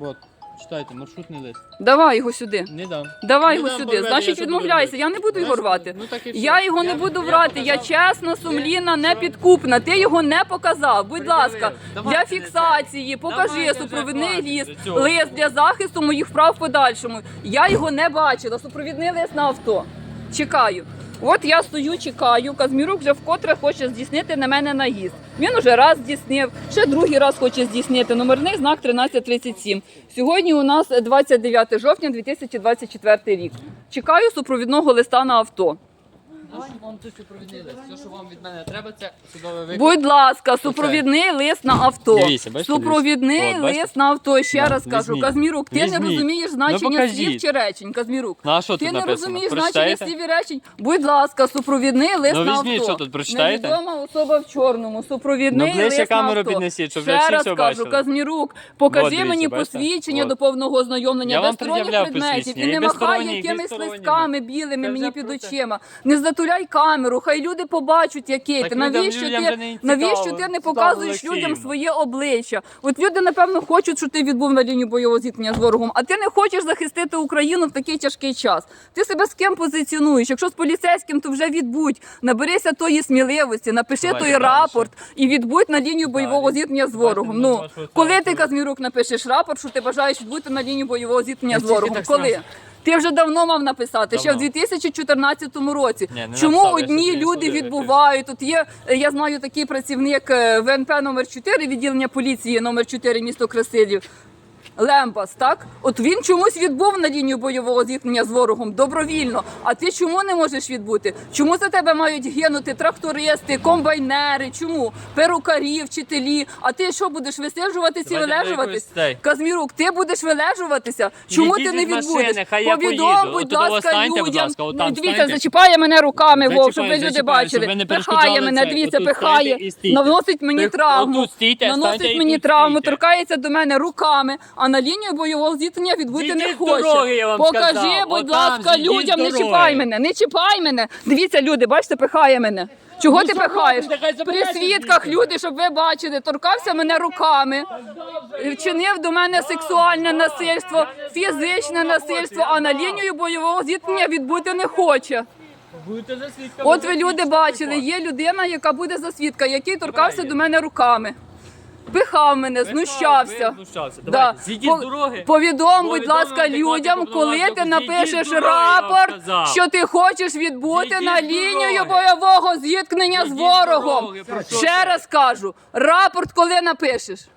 От, читайте, маршрутний лист. Давай його сюди. Не дам. Давай Не його дам, сюди. я Значить, відмовляйся. Я не буду його Знаєш, рвати. Ну, так і все. Я його не буду врати. Я показав. чесна, сумлінна, не підкупна. Ти його не показав. Будь Пред'яви. ласка, Давайте для не фіксації покажи Давайте супровідний хватить ліст, цього. лист для захисту моїх прав в подальшому. Я його не бачила. Супровідний лист на авто. Чекаю. От я стою, чекаю. Казмірук вже вкотре хоче здійснити на мене наїзд. Він уже раз здійснив, ще другий раз хоче здійснити. Номерний знак 1337. Сьогодні у нас 29 жовтня 2024 рік. Чекаю супровідного листа на авто. Вам тут супровідний лист. Все, що вам від мене треба, це судовий виклик. Будь ласка, супровідний лист на авто. Дивіться, бачите, Супровідний дивіться. От, бачите? лист на авто. Ще Да, раз кажу, візьміть. Казмірук, ти не Візьміть. розумієш значення покажіть. слів чи речень. Казмірук. Ну, а що Ти тут не написано? розумієш значення Прочитаєте? слів і речень. Будь ласка, супровідний лист Ну, на візьміть, авто. що тут, прочитаєте? Невідома особа в чорному. Супровідний Ну, ближче лист камеру на авто. піднесіть, щоб Ще всі раз все кажу, бачили. Казмірук, покажи дивіться, мені бачите? посвідчення От. до повного ознайомлення Я без вам сторонніх пред'являв предметів посвідчення, і не без махай сторонніх, і якимись листками білими Це мені вже під очима. Не затуляй камеру, хай люди побачать, який Так ти. людям- Навіщо людям ти вже не навіщо цікаво. ти не Цікаво, показуєш Олексіївна. людям своє обличчя? От люди, напевно, хочуть, щоб ти відбув на лінію бойового зіткнення з ворогом, а ти не хочеш захистити Україну в такий тяжкий час. Ти себе з ким позиціонуєш? Якщо з поліцейським, то вже відбудь. Наберися тої сміливості, напиши Давайте той далі. рапорт і відбудь на лінію бойового Далі. зіткнення з Давайте ворогом. Ну коли ти оцінку. Казмірук напишеш рапорт, що ти бажаєш відбути на лінію бойового зіткнення Я з тільки ворогом? так Коли? зразу. Ти вже давно мав написати, ще в Давно. 2014 році. Ні, не Чому написав, я одні люди судив, відбувають? Тут є, е, я знаю такий працівник е, ВНП номер 4 відділення поліції номер 4 місто Красилів. Лембас, так? От він чомусь відбув на лінію бойового зіткнення з ворогом добровільно. А ти чому не можеш відбути? Чому за тебе мають гинути трактористи, комбайнери? Чому? Перукарі, вчителі? А ти що будеш висиджуватися і вилежуватись? Казмірук, ти будеш вилежуватися? Чому ти не відбудеш? Повідом, будь ласка, людям. Ну, Дивіться, зачіпає мене руками, вов, щоб ви люди бачили. Пихає мене, дивіться, пихає, наносить мені травму. Наносить мені травму, торкається до мене руками, а на лінію бойового зіткнення відбути не хоче. дороги, я вам Покажи, сказав. будь Отам ласка, зійдіть з людям, не дороги. чіпай мене, не чіпай мене. Дивіться, люди, бачите, пихає мене. Чого ти пихаєш? При забирайте свідках звідси. люди, щоб ви бачили, торкався мене руками, вчинив до мене сексуальне насильство, фізичне насильство, а на лінію бойового зіткнення відбути не хоче. Будете за свідками. От ви люди бачили, є людина, яка буде за свідка, який торкався до мене руками. Пихав мене, знущався. Знущався. Да. Давайте, зійдіть з дороги. Повідом, будь ласка, людям, коли ти напишеш рапорт, що ти хочеш відбути на лінію бойового зіткнення з ворогом. Ще раз кажу, рапорт коли напишеш?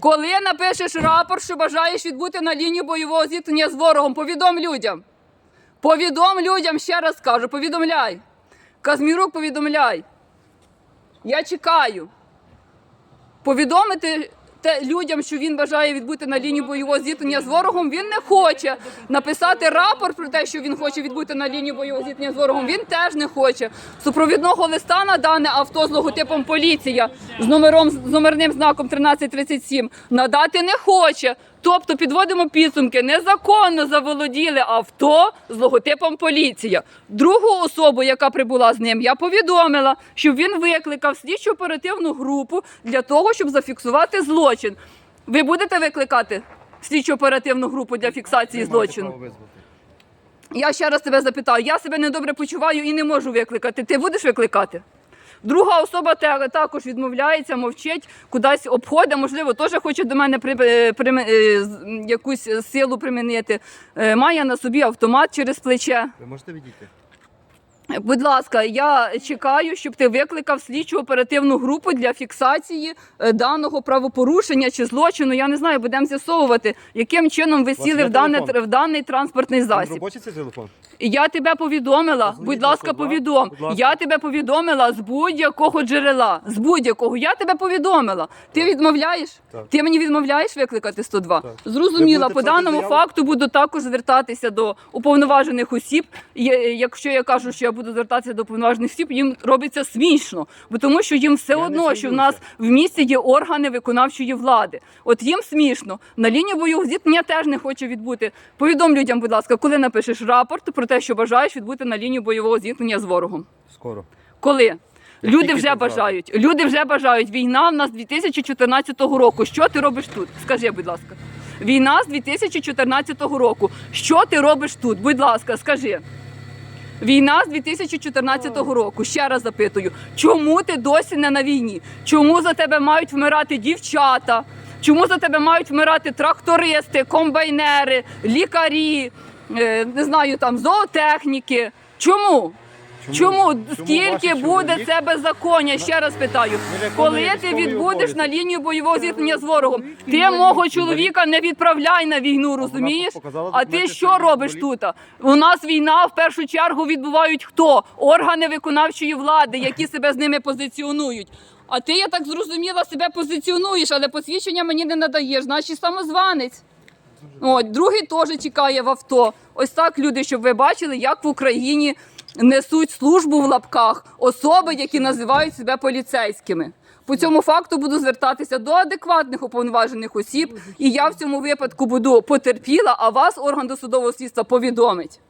Коли напишеш рапорт, що бажаєш відбути на лінію бойового зіткнення з ворогом, повідом людям. Повідом людям, ще раз кажу, повідомляй. Казмірук, повідомляй. Я чекаю. Повідомити те людям, що він бажає відбути на лінії бойового зіткнення з ворогом, він не хоче. Написати рапорт про те, що він хоче відбути на лінії бойового зіткнення з ворогом, він теж не хоче. Супровідного листа на дане авто з логотипом поліція з номером з номерним знаком 1337 надати не хоче. Тобто підводимо підсумки, незаконно заволоділи авто з логотипом поліція. Другу особу, яка прибула з ним, я повідомила, що він викликав слідчу оперативну групу для того, щоб зафіксувати злочин. Ви будете викликати слідчу оперативну групу для фіксації злочину? Я ще раз тебе запитаю, я себе недобре почуваю і не можу викликати. Ти будеш викликати? Друга особа також відмовляється, мовчить, кудись обходить, можливо, теж хоче до мене при, е, прим- е, з- м, якусь силу примінити. Е, Має на собі автомат через плече. Ви можете відійти? Будь ласка, я чекаю, щоб ти викликав слідчу оперативну групу для фіксації е, даного правопорушення чи злочину. Я не знаю, будемо з'ясовувати, яким чином ви сіли в, дане, в даний транспортний засіб. робочий цей телефон? Я тебе повідомила. Будь ласка, повідом. будь ласка. Я тебе повідомила з будь-якого джерела. З будь-якого. Я тебе повідомила. Ти відмовляєш? Так. Ти мені відмовляєш викликати 102? Так. Зрозуміла. По даному факту буду також звертатися до уповноважених осіб. Якщо я кажу, що я буду звертатися до уповноважених осіб, їм робиться смішно, бо тому що їм все Я одно, що в нас в місті є органи виконавчої влади. От їм смішно. На лінії бойових зіткнення теж не хочу відбути. Повідом людям, будь ласка, коли напишеш рапорт про те, що бажаєш відбути на лінію бойового зіткнення з ворогом. Скоро. Коли? Люди вже бажають. Люди вже бажають. Війна в нас 2014 року. Що ти робиш тут? Скажи, будь ласка. Війна з 2014 року. Що ти робиш тут? Будь ласка, скажи. Війна з 2014 року. Ще раз запитую, чому ти досі не на війні? Чому за тебе мають вмирати дівчата? Чому за тебе мають вмирати трактористи, комбайнери, лікарі, не знаю, там зоотехніки? Чому? Чому, скільки буде це беззаконня? Ще раз питаю. Коли ти відбудеш на лінію бойового зіткнення з ворогом, ти мого чоловіка не відправляй на війну, розумієш? А ти що що робиш тут? У нас війна в першу чергу відбувають хто? Органи виконавчої влади, які себе з ними позиціонують. А ти, я так зрозуміла, себе позиціонуєш, але посвідчення мені не надаєш, значить самозванець. От, другий теж чекає в авто. Ось так люди, щоб ви бачили, як в Україні несуть службу в лапках особи, які називають себе поліцейськими. По цьому факту буду звертатися до адекватних уповноважених осіб, і я в цьому випадку буду потерпіла, а вас орган досудового слідства повідомить.